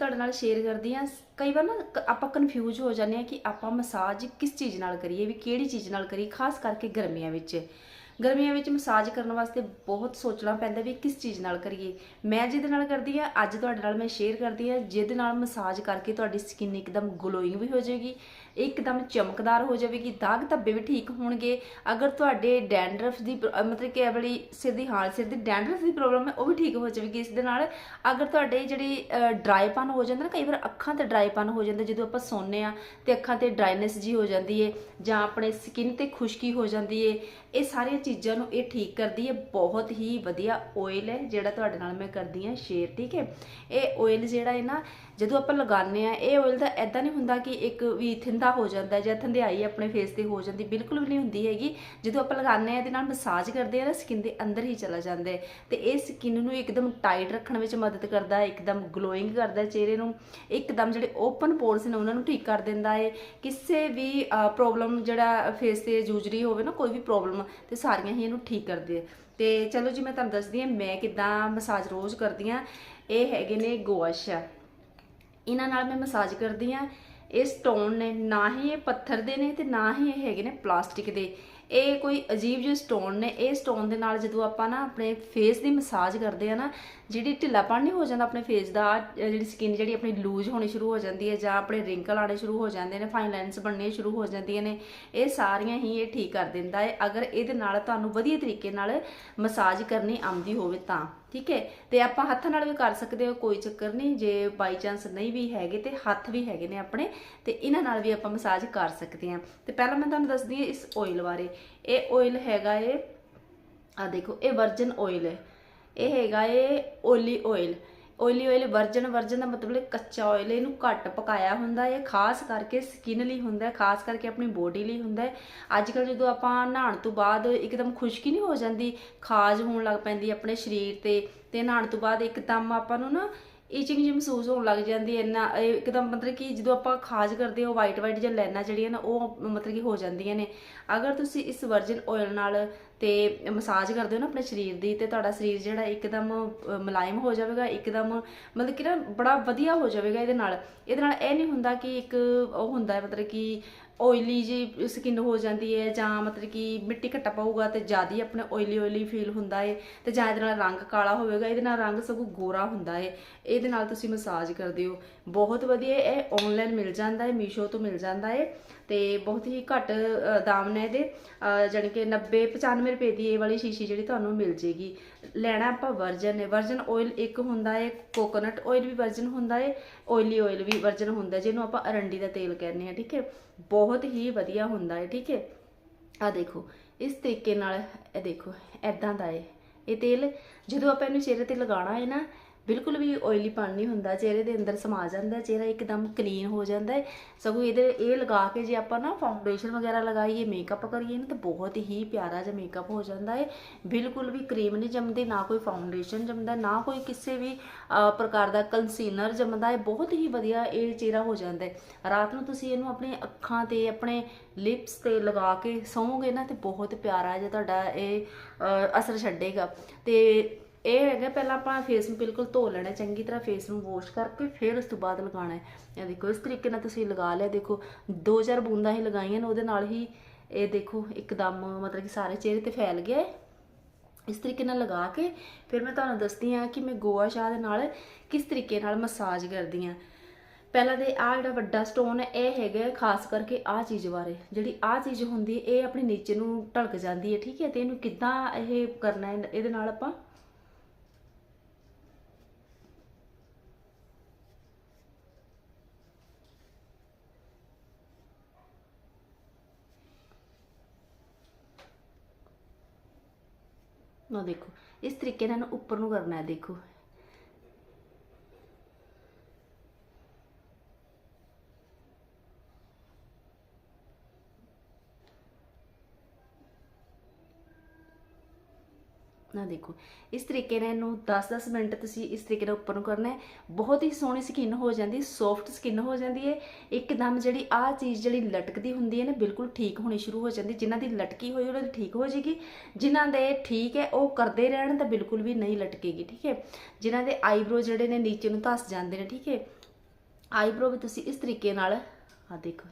ਤੁਹਾਡੇ ਨਾਲ ਸ਼ੇਅਰ ਕਰਦੀ ਹਾਂ। ਕਈ ਵਾਰ ਨਾ ਕ- ਆਪਾਂ ਕਨਫਿਊਜ਼ ਹੋ ਜਾਂਦੇ ਆ ਕਿ ਆਪਾਂ ਮਸਾਜ ਕਿਸ ਚੀਜ਼ ਨਾਲ ਕਰੀਏ, ਵੀ ਕਿਹੜੀ ਚੀਜ਼ ਨਾਲ ਕਰੀਏ, ਖਾਸ ਕਰਕੇ ਗਰਮੀਆਂ ਵਿੱਚ। ਗਰਮੀਆਂ ਵਿੱਚ ਮਸਾਜ ਕਰਨ ਵਾਸਤੇ ਬਹੁਤ ਸੋਚਣਾ ਪੈਂਦਾ ਵੀ ਕਿਸ ਚੀਜ਼ ਨਾਲ ਕਰੀਏ। ਮੈਂ ਜਿਹਦੇ ਨਾਲ ਕਰਦੀ ਆ ਅੱਜ ਤੁਹਾਡੇ ਨਾਲ ਮੈਂ ਸ਼ੇਅਰ ਕਰਦੀ ਆ ਜਿਹਦੇ ਨਾਲ ਮਸਾਜ ਕਰਕੇ ਤੁਹਾਡੀ ਸਕਿਨ ਇੱਕਦਮ ਗਲੋਇੰਗ ਵੀ ਹੋ ਜਾਏਗੀ। ਇੱਕਦਮ ਚਮਕਦਾਰ ਹੋ ਜਾਵੇਗੀ, ਦਾਗ ਧੱਬੇ ਵੀ ਠੀਕ ਹੋਣਗੇ। ਅਗਰ ਤੁਹਾਡੇ ਡੈਂਡਰਫ ਦੀ ਪ੍ਰ- ਮਤਲਬ ਕਿ ਇਹ ਵਾਲੀ ਸਿਰ ਦੀ, ਹਾਂ, ਸਿਰ ਦੀ ਡੈਂਡਰਫ ਦੀ ਪ੍ਰੋਬਲਮ ਹੈ, ਉਹ ਵੀ ਠੀਕ ਹੋ ਜਾਵੇਗੀ। ਇਸ ਦੇ ਨਾਲ ਅਗਰ ਤੁਹਾਡੇ ਜਿਹੜੀ ਡਰਾਈਪਨ ਹੋ ਜਾਂਦਾ ਨਾ, ਕਈ ਵਾਰ ਅੱਖਾਂ ਤੇ ਡਰਾਈਪਨ ਹੋ ਜਾਂਦਾ, ਜਦੋਂ ਆਪਾਂ ਸੌਂਦੇ ਆ ਤੇ ਅੱਖਾਂ ਤੇ ਡਰਾਈਨੈਸ ਜੀ ਹੋ ਜਾਂਦੀ ਏ, ਜਾਂ ਆਪਣੇ ਸਕਿਨ ਤੇ ਖੁਸ਼ਕੀ ਹੋ ਜਾਂਦੀ ਏ, ਇਹ ਸਾਰੀਆਂ ਚੀਜ਼ਾਂ ਨੂੰ ਇਹ ਠੀਕ ਕਰਦੀ ਹੈ ਬਹੁਤ ਹੀ ਵਧੀਆ ਆਇਲ ਹੈ, ਜਿਹੜਾ ਤੁਹਾਡੇ ਨਾਲ ਮੈਂ ਕਰਦੀ ਹਾਂ ਸ਼ੇਅਰ ਠੀਕ ਹੈ? ਇਹ ਆਇਲ ਜਿਹੜਾ ਹੈ ਨਾ, ਜਦੋਂ ਆਪਾਂ ਲਗਾਉਂਦੇ ਆ ਇਹ ਆਇਲ ਦਾ ਐਦਾਂ ਨਹੀਂ ਹੁੰਦਾ ਕਿ ਇੱਕ ਵੀ ਥਿੰਦਾ ਹੋ ਜਾਂਦਾ ਜਾਂ ਥੰਧਿਆਈ ਆਪਣੇ ਫੇਸ ਤੇ ਹੋ ਜਾਂਦੀ, ਬਿਲਕੁਲ ਵੀ ਨਹੀਂ ਹੁੰਦੀ ਹੈਗੀ। ਜਦੋਂ ਆਪਾਂ ਲਗਾਉਂਦੇ ਆ ਇਹਦੇ ਨਾਲ ਮਸਾਜ ਕਰਦੇ ਆ ਨਾ ਸਕਿਨ ਦੇ ਅੰਦਰ ਹੀ ਚਲਾ ਜਾਂਦਾ ਹੈ। ਤੇ ਇਹ ਸਕਿਨ ਨੂੰ ਇੱਕਦਮ ਟਾਈਟ ਰੱਖਣ ਵਿੱਚ ਮਦਦ ਕਰਦਾ ਹੈ, ਇੱਕਦਮ ਗਲੋਇੰਗ ਕਰਦਾ ਹੈ ਚਿਹਰੇ ਨੂੰ। ਇੱਕਦਮ ਜਿਹੜੇ ਓਪਨ ਪੋਰਸ ਨੇ, ਉਹਨਾਂ ਨੂੰ ਠੀਕ ਕਰ ਦਿੰਦਾ ਹੈ। ਕਿਸੇ ਵੀ ਪ੍ਰੋਬਲਮ ਜਿਹੜਾ ਫੇਸ ਤੇ ਜੂਝ ਹੋਵੇ ਨਾ, ਕੋਈ ਵੀ ਪ੍ਰੋਬਲਮ ਤੇ ਸਾਰੀਆਂ ਹੀ ਇਹਨੂੰ ਠੀਕ ਕਰਦੇ ਆ। ਤੇ ਚਲੋ ਜੀ, ਮੈਂ ਤੁਹਾਨੂੰ ਦੱਸਦੀ ਹਾਂ, ਮੈਂ ਕਿਦਾਂ ਮਸਾਜ ਰੋਜ਼ ਕਰਦੀ ਹਾਂ। ਇਹ ਹੈਗੇ ਨੇ ਗੋਆਸ਼ਾ ਇਹਨਾਂ ਨਾਲ ਮੈਂ ਮਸਾਜ ਕਰਦੀ ਹਾਂ। ਇਹ ਸਟੋਨ ਨੇ, ਨਾ ਹੀ ਇਹ ਪੱਥਰ ਦੇ ਨੇ ਤੇ ਨਾ ਹੀ ਇਹ ਹੈਗੇ ਨੇ ਪਲਾਸਟਿਕ ਦੇ। ਇਹ ਕੋਈ ਅਜੀਬ ਜਿਹੇ ਸਟੋਨ ਨੇ। ਇਹ ਸਟੋਨ ਦੇ ਨਾਲ ਜਦੋਂ ਆਪਾਂ ਨਾ ਆਪਣੇ ਫੇਸ ਦੀ ਮਸਾਜ ਕਰਦੇ ਆ ਨਾ, ਜਿਹੜੀ ਢਿੱਲਾਪਣ ਨਹੀਂ ਹੋ ਜਾਂਦਾ ਆਪਣੇ ਫੇਸ ਦਾ ਜਿਹੜੀ ਸਕਿਨ ਜਿਹੜੀ ਆਪਣੀ ਲੂਜ਼ ਹੋਣੀ ਸ਼ੁਰੂ ਹੋ ਜਾਂਦੀ ਹੈ ਜਾਂ ਆਪਣੇ ਰਿੰਕਲ ਆਣੇ ਸ਼ੁਰੂ ਹੋ ਜਾਂਦੇ ਨੇ ਫਾਈਨ ਲਾਈਨਸ ਬਣਨੀਆਂ ਸ਼ੁਰੂ ਹੋ ਜਾਂਦੀਆਂ ਨੇ, ਇਹ ਸਾਰੀਆਂ ਹੀ ਇਹ ਠੀਕ ਕਰ ਦਿੰਦਾ ਹੈ। ਅਗਰ ਇਹਦੇ ਨਾਲ ਤੁਹਾਨੂੰ ਵਧੀਆ ਤਰੀਕੇ ਨਾਲ ਮਸਾਜ ਕਰਨੀ ਆਉਂਦੀ ਹੋਵੇ ਤਾਂ। ਠੀਕ ਹੈ? ਤੇ ਆਪਾਂ ਹੱਥਾਂ ਨਾਲ ਵੀ ਕਰ ਸਕਦੇ ਹੋ, ਕੋਈ ਚੱਕਰ ਨਹੀਂ। ਜੇ ਬਾਈ ਚਾਂਸ ਨਹੀਂ ਵੀ ਹੈਗੇ ਤੇ ਹੱਥ ਵੀ ਹੈਗੇ ਨੇ ਆਪਣੇ, ਤੇ ਇਹਨਾਂ ਨਾਲ ਵੀ ਆਪਾਂ ਮਸਾਜ ਕਰ ਸਕਦੇ ਹਾਂ। ਤੇ ਪਹਿਲਾਂ ਮੈਂ ਤੁਹਾਨੂੰ ਦੱਸਦੀ ਹਾਂ ਇਸ ਆਇਲ ਬਾਰੇ। ਇਹ ਆਇਲ ਹੈਗਾ ਏ ਆ ਦੇਖੋ, ਇਹ ਵਰਜਨ ਆਇਲ ਹੈ। ਇਹ ਹੈਗਾ ਏ olive oil olive oil virgin virgin ਦਾ ਮਤਲਬ ਕੱਚਾ ਓਇਲ ਇਹਨੂੰ ਘੱਟ ਪਕਾਇਆ ਹੁੰਦਾ ਹੈ, ਖਾਸ ਕਰਕੇ ਸਕਿਨ ਲਈ ਹੁੰਦਾ ਹੈ, ਖਾਸ ਕਰਕੇ ਆਪਣੀ ਬੋਡੀ ਲਈ ਹੁੰਦਾ ਹੈ। ਅੱਜ ਕੱਲ ਜਦੋਂ ਆਪਾਂ ਨਹਾਉਣ ਤੋਂ ਬਾਅਦ ਇੱਕਦਮ ਖੁਸ਼ਕੀ ਨਹੀਂ ਹੋ ਜਾਂਦੀ, ਖਾਜ ਹੋਣ ਲੱਗ ਪੈਂਦੀ ਆਪਣੇ ਸਰੀਰ ਤੇ ਤੇ ਨਹਾਉਣ ਤੋਂ ਬਾਅਦ ਇੱਕਦਮ ਆਪਾਂ ਨੂੰ ਨਾ ਇਚਿੰਗ ਜਿਹੀ ਮਹਿਸੂਸ ਹੋਣ ਲੱਗ ਜਾਂਦੀ ਹੈ, ਇੰਨਾ, ਇਹ ਇੱਕਦਮ ਮਤਲਬ ਕਿ ਜਦੋਂ ਆਪਾਂ ਖਾਜ ਕਰਦੇ ਹਾਂ ਵਾਈਟ ਵਾਈਟ ਜਿਹਾ ਲਾਈਨਾਂ ਜਿਹੜੀਆਂ ਨਾ, ਉਹ ਮਤਲਬ ਕਿ ਹੋ ਜਾਂਦੀਆਂ ਨੇ। ਅਗਰ ਤੁਸੀਂ ਇਸ ਵਰਜਨ ਆਇਲ ਨਾਲ ਤੇ ਮਸਾਜ ਕਰਦੇ ਹੋ ਨਾ ਆਪਣੇ ਸਰੀਰ ਦੀ ਤੇ ਤੁਹਾਡਾ ਸਰੀਰ ਜਿਹੜਾ ਇੱਕਦਮ ਮੁਲਾਇਮ ਹੋ ਜਾਵੇਗਾ, ਇੱਕਦਮ ਮਤਲਬ ਕਿ ਨਾ ਬੜਾ ਵਧੀਆ ਹੋ ਜਾਵੇਗਾ ਇਹਦੇ ਨਾਲ। ਇਹਦੇ ਨਾਲ ਇਹ ਨਹੀਂ ਹੁੰਦਾ ਕਿ ਇੱਕ ਉਹ ਹੁੰਦਾ ਹੈ, ਮਤਲਬ ਕਿ ਓਇਲੀ ਜੀ ਸਕਿਨ ਹੋ ਜਾਂਦੀ ਹੈ ਜਾਂ ਮਤਲਬ ਕਿ ਮਿੱਟੀ ਘੱਟਾ ਪਾਊਗਾ ਤੇ ਜ਼ਿਆਦਾ ਹੀ ਆਪਣੇ ਓਇਲੀ ਓਇਲੀ ਫੀਲ ਹੁੰਦਾ ਹੈ ਤੇ ਜਾਂ ਇਹਦੇ ਨਾਲ ਰੰਗ ਕਾਲਾ ਹੋਵੇਗਾ, ਇਹਦੇ ਨਾਲ ਰੰਗ ਸਗੋਂ ਗੋਰਾ ਹੁੰਦਾ ਹੈ। ਇਹਦੇ ਨਾਲ ਤੁਸੀਂ ਮਸਾਜ ਕਰਦੇ ਹੋ। ਬਹੁਤ ਵਧੀਆ ਇਹ ਆਨਲਾਈਨ ਮਿਲ ਜਾਂਦਾ ਹੈ ਮੀਸ਼ੋ ਤੋਂ ਮਿਲ ਜਾਂਦਾ ਹੈ ਤੇ ਬਹੁਤ ਹੀ ਘੱਟ ਦਾਮ ਨੇ ਇਹਦੇ। ਅ, ਜਾਣੀ ਕਿ 90 95 ਰੁਪਏ ਦੀ ਇਹ ਵਾਲੀ ਸ਼ੀਸ਼ੀ ਜਿਹੜੀ ਤੁਹਾਨੂੰ ਮਿਲ ਜੇਗੀ। ਲੈਣਾ ਆਪਾਂ ਵਰਜਨ ਹੈ। ਵਰਜਨ ਆਇਲ ਇੱਕ ਹੁੰਦਾ ਹੈ ਕੋਕੋਨਟ ਆਇਲ ਵੀ ਵਰਜਨ ਹੁੰਦਾ ਹੈ ਆਇਲੀ ਆਇਲ ਵੀ ਵਰਜਨ ਹੁੰਦਾ ਜਿਹਨੂੰ ਆਪਾਂ ਅਰੰਡੀ ਦਾ ਤੇਲ ਕਹਿੰਦੇ ਆ ਠੀਕ ਹੈ? ਬਹੁਤ ਹੀ ਵਧੀਆ ਹੁੰਦਾ ਹੈ ਠੀਕ ਹੈ? ਆ ਦੇਖੋ ਇਸ ਤਰੀਕੇ ਨਾਲ ਇਹ ਦੇਖੋ ਐਦਾਂ ਦਾ ਹੈ। ਇਹ ਤੇਲ ਜਦੋਂ ਆਪਾਂ ਇਹਨੂੰ ਚਿਹਰੇ ਤੇ ਲਗਾਉਣਾ ਹੈ ਨਾ ਬਿਲਕੁਲ ਵੀ ਆਇਲੀ ਪਣ ਨਹੀਂ ਹੁੰਦਾ, ਚਿਹਰੇ ਦੇ ਅੰਦਰ ਸਮਾ ਜਾਂਦਾ, ਚਿਹਰਾ ਇੱਕਦਮ ਕਲੀਨ ਹੋ ਜਾਂਦਾ ਹੈ। ਸਗੋਂ ਇਹਦੇ, ਇਹ ਲਗਾ ਕੇ ਜੇ ਆਪਾਂ ਨਾ ਫਾਊਂਡੇਸ਼ਨ ਵਗੈਰਾ ਲਗਾਈਏ ਮੇਕਅਪ ਕਰੀਏ ਨਾ, ਤਾਂ ਬਹੁਤ ਹੀ ਪਿਆਰਾ ਜਿਹਾ ਮੇਕਅਪ ਹੋ ਜਾਂਦਾ ਹੈ। ਬਿਲਕੁਲ ਵੀ ਕਰੀਮ ਨਹੀਂ ਜੰਮਦੀ, ਨਾ ਕੋਈ ਫਾਊਂਡੇਸ਼ਨ ਜੰਮਦਾ, ਨਾ ਕੋਈ ਕਿਸੇ ਵੀ ਪ੍ਰਕਾਰ ਦਾ ਕੰਸੀਲਰ ਜੰਮਦਾ ਹੈ। ਬਹੁਤ ਹੀ ਵਧੀਆ ਇਹ ਚਿਹਰਾ ਹੋ ਜਾਂਦਾ ਹੈ। ਰਾਤ ਨੂੰ ਤੁਸੀਂ ਇਹਨੂੰ ਆਪਣੇ ਅੱਖਾਂ ਤੇ, ਆਪਣੇ ਲਿਪਸ ਤੇ ਲਗਾ ਕੇ ਸੌਂਗੇ ਨਾ, ਤੇ ਬਹੁਤ ਪਿਆਰਾ ਜਿਹਾ ਤੁਹਾਡਾ ਇਹ ਅਸਰ ਛੱਡੇਗਾ। ਤੇ ਇਹ ਹੈਗਾ ਪਹਿਲਾਂ ਆਪਾਂ ਫੇਸ ਨੂੰ ਬਿਲਕੁਲ ਧੋ ਲੈਣਾ, ਚੰਗੀ ਤਰ੍ਹਾਂ ਫੇਸ ਨੂੰ ਵਾਸ਼ ਕਰਕੇ ਫਿਰ ਉਸ ਤੋਂ ਬਾਅਦ ਲਗਾਉਣਾ ਹੈ। ਇਹ ਦੇਖੋ, ਇਸ ਤਰੀਕੇ ਨਾਲ ਤੁਸੀਂ ਲਗਾ ਲਿਆ, ਦੇਖੋ, ਦੋ ਚਾਰ ਬੂੰਦਾਂ ਹੀ ਲਗਾਈਆਂ ਨੇ, ਉਹਦੇ ਨਾਲ ਹੀ ਇਹ ਦੇਖੋ, ਇੱਕਦਮ ਮਤਲਬ ਕਿ ਸਾਰੇ ਚਿਹਰੇ ਤੇ ਫੈਲ ਗਿਆ ਹੈ। ਇਸ ਤਰੀਕੇ ਨਾਲ ਲਗਾ ਕੇ ਫਿਰ ਮੈਂ ਤੁਹਾਨੂੰ ਦੱਸਦੀ ਹਾਂ ਕਿ ਮੈਂ ਗੋਆ ਸ਼ਾਹ ਦੇ ਨਾਲ ਕਿਸ ਤਰੀਕੇ ਨਾਲ ਮਸਾਜ ਕਰਦੀ ਹਾਂ। ਪਹਿਲਾਂ ਤੇ ਆ ਜਿਹੜਾ ਵੱਡਾ ਸਟੋਨ ਹੈ, ਇਹ ਹੈਗਾ ਖਾਸ ਕਰਕੇ ਆ ਚੀਜ਼ ਬਾਰੇ। ਜਿਹੜੀ ਆ ਚੀਜ਼ ਹੁੰਦੀ ਹੈ, ਇਹ ਆਪਣੇ ਨੀਚੇ ਨੂੰ ਢਲਕ ਜਾਂਦੀ ਹੈ, ਠੀਕ ਹੈ? ਤੇ ਇਹਨੂੰ ਕਿੱਦਾਂ ਇਹ ਕਰਨਾ ਹੈ, ਇਹਦੇ ਨਾਲ ਆਪਾਂ ਨਾ ਦੇਖੋ। ਇਸ ਤਰੀਕੇ ਨਾਲ ਇਹਨੂੰ ਉੱਪਰ ਨੂੰ ਕਰਨਾ ਹੈ ਦੇਖੋ। ਨਾ ਦੇਖੋ। ਇਸ ਤਰੀਕੇ ਨਾਲ ਇਹਨੂੰ 10-10 ਮਿੰਟ ਤੁਸੀਂ ਇਸ ਤਰੀਕੇ ਨਾਲ ਉੱਪਰ ਨੂੰ ਕਰਨਾ ਹੈ। ਬਹੁਤ ਹੀ ਸੋਹਣੀ ਸਕਿਨ ਹੋ ਜਾਂਦੀ ਸੌਫਟ ਸਕਿਨ ਹੋ ਜਾਂਦੀ ਹੈ। ਇੱਕਦਮ ਜਿਹੜੀ ਆਹ ਚੀਜ਼ ਜਿਹੜੀ ਲਟਕਦੀ ਹੁੰਦੀ ਹੈ ਨਾ, ਬਿਲਕੁਲ ਠੀਕ ਹੋਣੀ ਸ਼ੁਰੂ ਹੋ ਜਾਂਦੀ। ਜਿਨ੍ਹਾਂ ਦੀ ਲਟਕੀ ਹੋਈ, ਉਹਨਾਂ ਦੀ ਠੀਕ ਹੋ ਜਾਏਗੀ। ਜਿਨ੍ਹਾਂ ਦੇ ਠੀਕ ਹੈ, ਉਹ ਕਰਦੇ ਰਹਿਣ ਤਾਂ ਬਿਲਕੁਲ ਵੀ ਨਹੀਂ ਲਟਕੇਗੀ, ਠੀਕ ਹੈ। ਜਿਨ੍ਹਾਂ ਦੇ ਆਈਬ੍ਰੋ ਜਿਹੜੇ ਨੇ ਨੀਚੇ ਨੂੰ ਧੱਸ ਜਾਂਦੇ ਨੇ, ਠੀਕ ਹੈ। ਆਈਬ੍ਰੋ ਵੀ ਤੁਸੀਂ ਇਸ ਤਰੀਕੇ ਨਾਲ ਆ ਦੇਖੋ,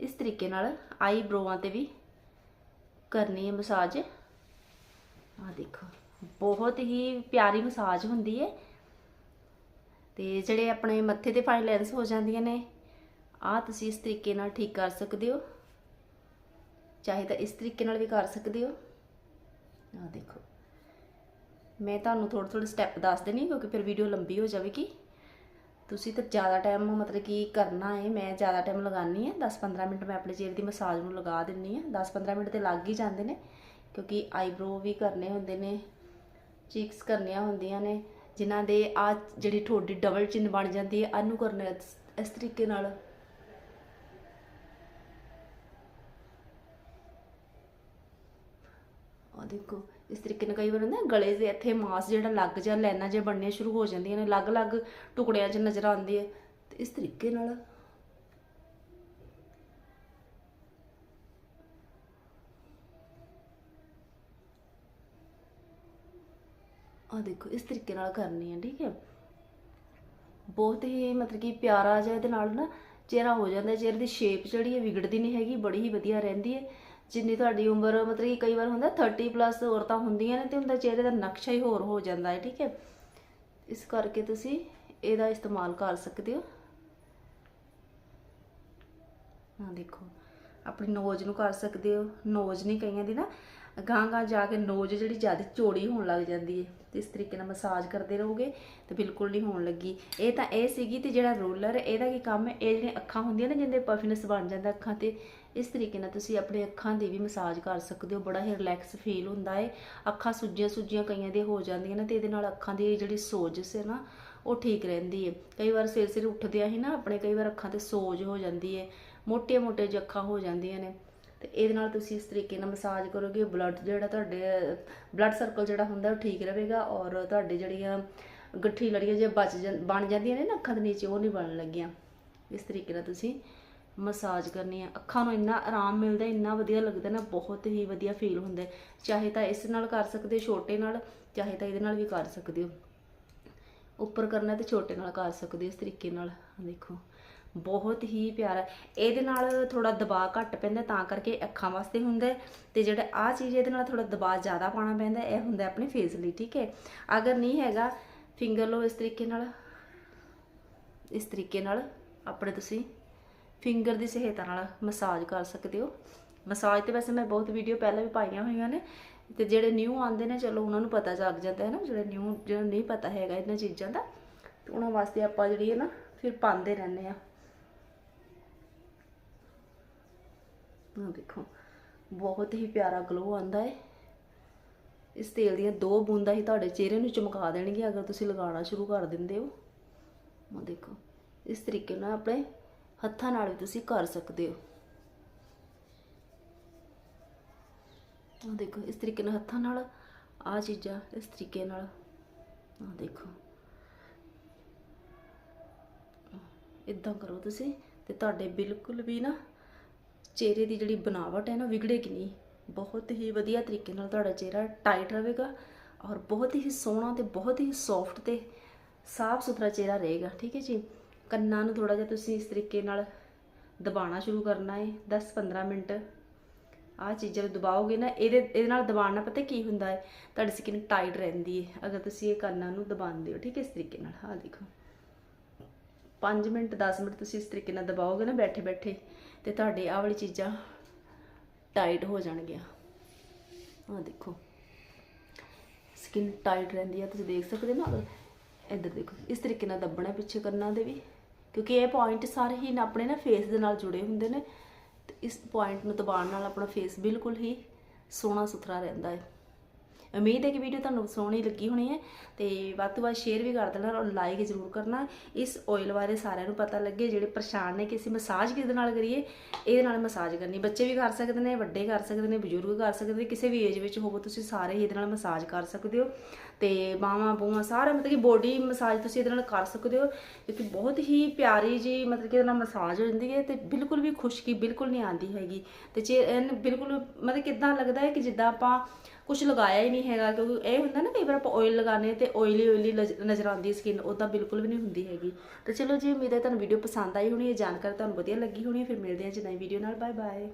ਇਸ ਤਰੀਕੇ ਨਾਲ ਆਈਬ੍ਰੋਆਂ ਤੇ ਵੀ ਕਰਨੀ ਹੈ ਮਸਾਜ ਆ ਦੇਖੋ, ਬਹੁਤ ਹੀ ਪਿਆਰੀ ਮਸਾਜ ਹੁੰਦੀ ਹੈ ਤੇ ਜਿਹੜੇ ਆਪਣੇ ਮੱਥੇ ਤੇ ਫਾਈਨਲੈਂਸ ਹੋ ਜਾਂਦੀਆਂ ਨੇ ਆ ਤੁਸੀਂ ਇਸ ਤਰੀਕੇ ਨਾਲ ਠੀਕ ਕਰ ਸਕਦੇ ਹੋ। ਚਾਹੇ ਤਾਂ ਇਸ ਤਰੀਕੇ ਨਾਲ ਵੀ ਕਰ ਸਕਦੇ ਹੋ। ਆ ਦੇਖੋ, ਮੈਂ ਤੁਹਾਨੂੰ ਥੋੜ੍ਹੇ ਥੋੜ੍ਹੇ ਸਟੈਪ ਦੱਸ ਦੇਣੀ ਕਿਉਂਕਿ ਫਿਰ ਵੀਡੀਓ ਲੰਬੀ ਹੋ ਜਾਵੇਗੀ। ਤੁਸੀਂ ਤਾਂ ਜ਼ਿਆਦਾ ਟਾਈਮ ਮਤਲਬ ਕਿ ਕਰਨਾ ਹੈ ਮੈਂ ਜ਼ਿਆਦਾ ਟਾਈਮ ਲਗਾਉਣੀ ਹੈ। 10-15 ਮਿੰਟ ਮੈਂ ਆਪਣੇ ਚਿਹਰੇ ਦੀ ਮਸਾਜ ਨੂੰ ਲਗਾ ਦਿੰਨੀ ਆ 10-15 ਮਿੰਟ ਤੇ ਲੱਗ ਹੀ ਜਾਂਦੇ ਨੇ। ਕਿਉਂਕਿ ਆਈਬ੍ਰੋ ਵੀ ਕਰਨੇ ਹੁੰਦੇ ਨੇ ਚੀਕਸ ਕਰਨੀਆਂ ਹੁੰਦੀਆਂ ਨੇ, ਜਿਨ੍ਹਾਂ ਦੇ ਆ ਜਿਹੜੀ ਤੁਹਾਡੀ ਡਬਲ ਚਿੰਨ ਬਣ ਜਾਂਦੀ ਹੈ, ਇਹਨੂੰ ਕਰਨੇ ਇਸ ਤਰੀਕੇ ਨਾਲ। ਆ ਦੇਖੋ, ਇਸ ਤਰੀਕੇ ਨਾਲ ਕਈ ਵਾਰ ਹੁੰਦਾ, ਗਲੇ ਦੇ ਇੱਥੇ ਮਾਸ ਜਿਹੜਾ ਲੱਗ ਜਾ ਲਾਈਨਾਂ ਜਿਹਾ ਬਣਨੀਆਂ ਸ਼ੁਰੂ ਹੋ ਜਾਂਦੀਆਂ ਨੇ, ਅਲੱਗ-ਅਲੱਗ ਟੁਕੜਿਆਂ 'ਚ ਨਜ਼ਰ ਆਉਂਦੀ ਹੈ। ਤੇ ਇਸ ਤਰੀਕੇ ਨਾਲ ਆ ਦੇਖੋ, ਇਸ ਤਰੀਕੇ ਨਾਲ ਕਰਨੀ ਹੈ ਠੀਕ ਹੈ। ਬਹੁਤ ਹੀ ਮਤਲਬ ਕਿ ਪਿਆਰਾ ਜਿਹਾ ਇਹਦੇ ਨਾਲ ਨਾ ਚਿਹਰਾ ਹੋ ਜਾਂਦਾ ਚਿਹਰੇ ਦੀ ਸ਼ੇਪ ਜਿਹੜੀ ਹੈ ਵਿਗੜਦੀ ਨਹੀਂ ਹੈਗੀ, ਬੜੀ ਹੀ ਵਧੀਆ ਰਹਿੰਦੀ ਹੈ। ਜਿੰਨੀ ਤੁਹਾਡੀ ਉਮਰ, ਮਤਲਬ ਕਿ ਕਈ ਵਾਰ ਹੁੰਦਾ 30 ਪਲੱਸ ਔਰਤਾਂ ਹੁੰਦੀਆਂ ਨੇ ਤੇ ਹੁੰਦਾ ਚਿਹਰੇ ਦਾ ਨਕਸ਼ਾ ਹੀ ਹੋਰ ਹੋ ਜਾਂਦਾ ਹੈ, ਠੀਕ ਹੈ। ਇਸ ਕਰਕੇ ਤੁਸੀਂ ਇਹਦਾ ਇਸਤੇਮਾਲ ਕਰ ਸਕਦੇ ਹੋ। ਹਾਂ ਦੇਖੋ, ਆਪਣੀ ਨੋਜ਼ ਨੂੰ ਕਰ ਸਕਦੇ ਹੋ। ਨੋਜ਼ ਨਹੀਂ ਕਈਆਂ ਦੀ ਨਾ ਗਾਂ ਗਾਂ ਜਾ ਕੇ ਨੋਜ਼ ਜਿਹੜੀ ਜ਼ਿਆਦਾ ਚੌੜੀ ਹੋਣ ਲੱਗ ਜਾਂਦੀ ਹੈ ਤੇ ਇਸ ਤਰੀਕੇ ਨਾਲ ਮਸਾਜ ਕਰਦੇ ਰਹੋਗੇ ਤੇ ਬਿਲਕੁਲ ਨਹੀਂ ਹੋਣ ਲੱਗੀ। ਇਹ ਤਾਂ ਇਹ ਸੀਗੀ ਤੇ ਜਿਹੜਾ ਰੋਲਰ, ਇਹਦਾ ਕੀ ਕੰਮ ਹੈ ਇਹ ਜਿਹੜੀਆਂ ਅੱਖਾਂ ਹੁੰਦੀਆਂ ਨਾ ਜਿੰਦੇ ਪਫਨੈਸ ਬਣ ਜਾਂਦਾ ਅੱਖਾਂ ਤੇ, ਇਸ ਤਰੀਕੇ ਨਾਲ ਤੁਸੀਂ ਆਪਣੇ ਅੱਖਾਂ ਦੀ ਵੀ ਮਸਾਜ ਕਰ ਸਕਦੇ ਹੋ, ਬੜਾ ਹੀ ਰਿਲੈਕਸ ਫੀਲ ਹੁੰਦਾ ਹੈ ਅੱਖਾਂ ਸੁੱਜੀਆਂ ਸੁੱਜੀਆਂ ਕਈਆਂ ਦੇ ਹੋ ਜਾਂਦੀਆਂ ਨੇ ਤੇ ਇਹਦੇ ਨਾਲ ਅੱਖਾਂ ਦੀ ਜਿਹੜੀ ਸੋਜਸ ਹੈ ਨਾ, ਉਹ ਠੀਕ ਰਹਿੰਦੀ ਹੈ ਕਈ ਵਾਰ ਸਿਰ ਸਿਰ ਉੱਠਦਿਆਂ ਹੀ ਨਾ ਆਪਣੇ ਕਈ ਵਾਰ ਅੱਖਾਂ ਤੇ ਸੋਜ ਹੋ ਜਾਂਦੀ ਹੈ ਮੋਟੇ ਮੋਟੇ ਜਿਹੇ ਅੱਖਾਂ ਹੋ ਜਾਂਦੀਆਂ ਨੇ। ਤੇ ਇਹਦੇ ਨਾਲ ਤੁਸੀਂ ਇਸ ਤਰੀਕੇ ਨਾਲ ਮਸਾਜ ਕਰੋਗੇ ਬਲੱਡ ਜਿਹੜਾ ਤੁਹਾਡੇ ਬਲੱਡ ਸਰਕਲ ਜਿਹੜਾ ਹੁੰਦਾ ਉਹ ਠੀਕ ਰਹੇਗਾ ਔਰ ਤੁਹਾਡੇ ਜਿਹੜੀਆਂ ਗੱਠੀ ਲੜੀਆਂ ਜੇ ਬਚ ਜਾਂ- ਬਣ ਜਾਂਦੀਆਂ ਨੇ ਨਾ ਅੱਖਾਂ ਦੇ ਨੀਚੇ, ਉਹ ਨਹੀਂ ਬਣਨ ਲੱਗੀਆਂ। ਇਸ ਤਰੀਕੇ ਨਾਲ ਤੁਸੀਂ ਮਸਾਜ ਕਰਨੀ ਆ। ਅੱਖਾਂ ਨੂੰ ਇੰਨਾ ਆਰਾਮ ਮਿਲਦਾ, ਇੰਨਾ ਵਧੀਆ ਲੱਗਦਾ ਨਾ, ਬਹੁਤ ਹੀ ਵਧੀਆ ਫੀਲ ਹੁੰਦਾ। ਚਾਹੇ ਤਾਂ ਇਸ ਨਾਲ ਕਰ ਸਕਦੇ ਹੋ, ਛੋਟੇ ਨਾਲ, ਚਾਹੇ ਤਾਂ ਇਹਦੇ ਨਾਲ ਵੀ ਕਰ ਸਕਦੇ ਹੋ। ਉੱਪਰ ਕਰਨਾ ਤੇ ਛੋਟੇ ਨਾਲ ਕਰ ਸਕਦੇ ਹੋ, ਇਸ ਤਰੀਕੇ ਨਾਲ। ਦੇਖੋ। ਬਹੁਤ ਹੀ ਪਿਆਰਾ ਇਹਦੇ ਨਾਲ ਥੋੜਾ ਦਬਾਅ ਘੱਟ ਪੈਂਦਾ ਤਾਂ ਕਰਕੇ ਅੱਖਾਂ ਵਾਸਤੇ ਹੁੰਦਾ ਹੈ। ਤੇ ਜਿਹੜਾ ਆ ਚੀਜ਼ ਇਹਦੇ ਨਾਲ ਥੋੜਾ ਦਬਾਅ ਜ਼ਿਆਦਾ ਪਾਣਾ ਪੈਂਦਾ ਇਹ ਹੁੰਦਾ ਆਪਣੇ ਫੇਸ ਲਈ, ਠੀਕ ਹੈ। ਅਗਰ ਨਹੀਂ ਹੈਗਾ ਫਿੰਗਰ ਲਓ ਇਸ ਤਰੀਕੇ ਨਾਲ। ਇਸ ਤਰੀਕੇ ਨਾਲ ਆਪਣੇ ਤੁਸੀਂ ਫਿੰਗਰ ਦੀ ਸਹਾਇਤਾ ਨਾਲ ਮਸਾਜ ਕਰ ਸਕਦੇ ਹੋ। ਮਸਾਜ ਤੇ ਵੈਸੇ ਮੈਂ ਬਹੁਤ ਵੀਡੀਓ ਪਹਿਲਾਂ ਵੀ ਪਾਈਆਂ ਹੋਈਆਂ ਨੇ। ਤੇ ਜਿਹੜੇ ਨਿਊ ਆਉਂਦੇ ਨੇ, ਚਲੋ ਉਹਨਾਂ ਨੂੰ ਪਤਾ ਲੱਗ ਜਾਂਦਾ ਹੈ ਨਾ, ਜਿਹੜੇ ਨਿਊ ਜਿਹਨਾਂ ਨਹੀਂ ਪਤਾ ਹੈਗਾ ਇਹਨਾਂ ਚੀਜ਼ਾਂ ਦਾ। ਉਹਨਾਂ ਵਾਸਤੇ ਆਪਾਂ ਜਿਹੜੀ ਹੈ ਨਾ, ਫਿਰ ਪਾਉਂਦੇ ਰਹਿੰਦੇ ਆ ਆ ਦੇਖੋ, ਬਹੁਤ ਹੀ ਪਿਆਰਾ ਗਲੋ ਆਂਦਾ ਹੈ ਇਸ ਤੇਲ ਦੀਆਂ ਦੋ ਬੂੰਦਾਂ ਹੀ ਤੁਹਾਡੇ ਚਿਹਰੇ ਨੂੰ ਚਮਕਾ ਦੇਣਗੀਆਂ, ਅਗਰ ਤੁਸੀਂ ਲਗਾਉਣਾ ਸ਼ੁਰੂ ਕਰ ਦਿੰਦੇ ਹੋ। ਆ ਦੇਖੋ, ਇਸ ਤਰੀਕੇ ਨਾਲ ਆਪਣੇ ਹੱਥਾਂ ਨਾਲ ਵੀ ਤੁਸੀਂ ਕਰ ਸਕਦੇ ਹੋ। ਆ ਦੇਖੋ, ਇਸ ਤਰੀਕੇ ਨਾਲ ਹੱਥਾਂ ਨਾਲ ਆ ਚੀਜ਼ਾਂ ਇਸ ਤਰੀਕੇ ਨਾਲ। ਆ ਦੇਖੋ। ਇਦਾਂ ਕਰੋ ਤੁਸੀਂ ਤੇ ਤੁਹਾਡੇ ਬਿਲਕੁਲ ਵੀ ਨਾ ਚਿਹਰੇ ਦੀ ਜਿਹੜੀ ਬਣਾਵਟ ਹੈ ਨਾ ਵਿਗੜੇਗੀ ਨਹੀਂ, ਬਹੁਤ ਹੀ ਵਧੀਆ ਤਰੀਕੇ ਨਾਲ ਤੁਹਾਡਾ ਚਿਹਰਾ ਟਾਈਟ ਰਹੇਗਾ ਔਰ ਬਹੁਤ ਹੀ ਸੋਹਣਾ ਤੇ ਬਹੁਤ ਹੀ ਸੌਫਟ ਤੇ ਸਾਫ਼ ਸੁਥਰਾ ਚਿਹਰਾ ਰਹੇਗਾ, ਠੀਕ ਹੈ ਜੀ? ਕੰਨਾਂ ਨੂੰ ਥੋੜਾ ਜਿਹਾ ਤੁਸੀਂ ਇਸ ਤਰੀਕੇ ਨਾਲ ਦਬਾਉਣਾ ਸ਼ੁਰੂ ਕਰਨਾ ਹੈ 10-15 ਮਿੰਟ। ਆਹ ਚੀਜ਼ਾਂ ਨੂੰ ਦਬਾਓਗੇ ਨਾ, ਇਹਦੇ ਇਹਦੇ ਨਾਲ ਦਬਾਉਣ ਨਾਲ ਪਤਾ ਕੀ ਹੁੰਦਾ ਹੈ? ਤੁਹਾਡੀ ਸਕਿਨ ਟਾਈਟ ਰਹਿੰਦੀ ਹੈ, ਅਗਰ ਤੁਸੀਂ ਇਹ ਕੰਨਾਂ ਨੂੰ ਦਬਾਉਂਦੇ ਹੋ, ਠੀਕ ਹੈ ਇਸ ਤਰੀਕੇ ਨਾਲ। ਆਹ ਦੇਖੋ। 5 ਮਿੰਟ 10 ਮਿੰਟ ਤੁਸੀਂ ਇਸ ਤਰੀਕੇ ਨਾਲ ਦਬਾਓਗੇ ਨਾ ਬੈਠੇ ਬੈਠੇ ਤੇ ਤੁਹਾਡੇ ਆਹ ਵਾਲੀ ਚੀਜ਼ਾਂ ਟਾਈਟ ਹੋ ਜਾਣਗੀਆਂ। ਆਹ ਦੇਖੋ। ਸਕਿਨ ਟਾਈਟ ਰਹਿੰਦੀ ਆ, ਤੁਸੀਂ ਦੇਖ ਸਕਦੇ ਨਾ, ਇੱਧਰ ਦੇਖੋ। ਇਸ ਤਰੀਕੇ ਨਾਲ ਦੱਬਣਾ ਪਿੱਛੇ ਕੰਨਾਂ ਦੇ ਵੀ, ਕਿਉਂਕਿ ਇਹ ਪੁਆਇੰਟ ਸਾਰੇ ਹੀ ਨਾ ਆਪਣੇ ਨਾ ਫੇਸ ਦੇ ਨਾਲ ਜੁੜੇ ਹੁੰਦੇ ਨੇ। ਤੇ ਇਸ ਪੁਆਇੰਟ ਨੂੰ ਦਬਾਉਣ ਨਾਲ ਆਪਣਾ ਫੇਸ ਬਿਲਕੁਲ ਹੀ ਸੋਹਣਾ ਸੁਥਰਾ ਰਹਿੰਦਾ ਹੈ। ਉਮੀਦ ਹੈ ਕਿ ਵੀਡੀਓ ਤੁਹਾਨੂੰ ਸੋਹਣੀ ਲੱਗੀ ਹੋਣੀ ਹੈ ਤੇ ਵੱਧ ਤੋਂ ਵੱਧ ਸ਼ੇਅਰ ਵੀ ਕਰ ਦੇਣਾ ਔਰ ਲਾਈਕ ਜ਼ਰੂਰ ਕਰਨਾ। ਇਸ ਆਇਲ ਬਾਰੇ ਸਾਰਿਆਂ ਨੂੰ ਪਤਾ ਲੱਗੇ ਜਿਹੜੇ ਪਰੇਸ਼ਾਨ ਨੇ ਕਿ ਅਸੀਂ ਮਸਾਜ ਕਿਹਦੇ ਨਾਲ ਕਰੀਏ? ਇਹਦੇ ਨਾਲ ਮਸਾਜ ਕਰਨੀ। ਬੱਚੇ ਵੀ ਕਰ ਸਕਦੇ ਨੇ, ਵੱਡੇ ਕਰ ਸਕਦੇ ਨੇ, ਬਜ਼ੁਰਗ ਕਰ ਸਕਦੇ ਨੇ, ਕਿਸੇ ਵੀ ਏਜ ਵਿੱਚ ਹੋਵੋ ਤੁਸੀਂ ਸਾਰੇ ਹੀ ਇਹਦੇ ਨਾਲ ਮਸਾਜ ਕਰ ਸਕਦੇ ਹੋ। ਤੇ ਬਾਹਾਂ, ਬੂਹਾਂ ਸਾਰਾ ਮਤਲਬ ਕਿ ਬੋਡੀ ਮਸਾਜ ਤੁਸੀਂ ਇਹਦੇ ਨਾਲ ਕਰ ਸਕਦੇ ਹੋ। ਕਿਉਂਕਿ ਬਹੁਤ ਹੀ ਪਿਆਰੀ ਜੀ ਮਤਲਬ ਕਿ ਇਹਦੇ ਨਾਲ ਮਸਾਜ ਹੋ ਜਾਂਦੀ ਹੈ ਤੇ ਬਿਲਕੁਲ ਵੀ ਖੁਸ਼ਕੀ ਬਿਲਕੁਲ ਨਹੀਂ ਆਉਂਦੀ ਹੈਗੀ। ਤੇ ਜੇ ਇਹਨ ਬਿਲਕੁਲ ਮਤਲਬ ਕਿਦਾਂ ਲੱਗਦਾ ਹੈ ਕਿ ਜਿੱਦਾਂ ਆਪਾਂ ਕੁਝ ਲਗਾਇਆ ਹੀ ਨਹੀਂ ਹੈਗਾ, ਕਿਉਂਕਿ ਇਹ ਹੁੰਦਾ ਨਾ ਕਈ ਵਾਰ ਆਪਾਂ ਆਇਲ ਲਗਾਉਂਦੇ ਤੇ ਆਇਲੀ ਆਇਲੀ ਨਜ਼ਰ ਆਉਂਦੀ ਹੈ ਸਕਿਨ ਉਦਾਂ ਬਿਲਕੁਲ ਵੀ ਨਹੀਂ ਹੁੰਦੀ ਹੈਗੀ। ਤੇ ਚਲੋ ਜੀ, ਉਮੀਦ ਹੈ ਤੁਹਾਨੂੰ ਵੀਡੀਓ ਪਸੰਦ ਆਈ ਹੋਣੀ ਹੈ, ਜਾਣਕਾਰੀ ਤੁਹਾਨੂੰ ਵਧੀਆ ਲੱਗੀ ਹੋਣੀ ਹੈ, ਫਿਰ ਮਿਲਦੇ ਹਾਂ ਜੀ ਨਈ ਵੀਡੀਓ ਨਾਲ ਬਾਏ ਬਾਏ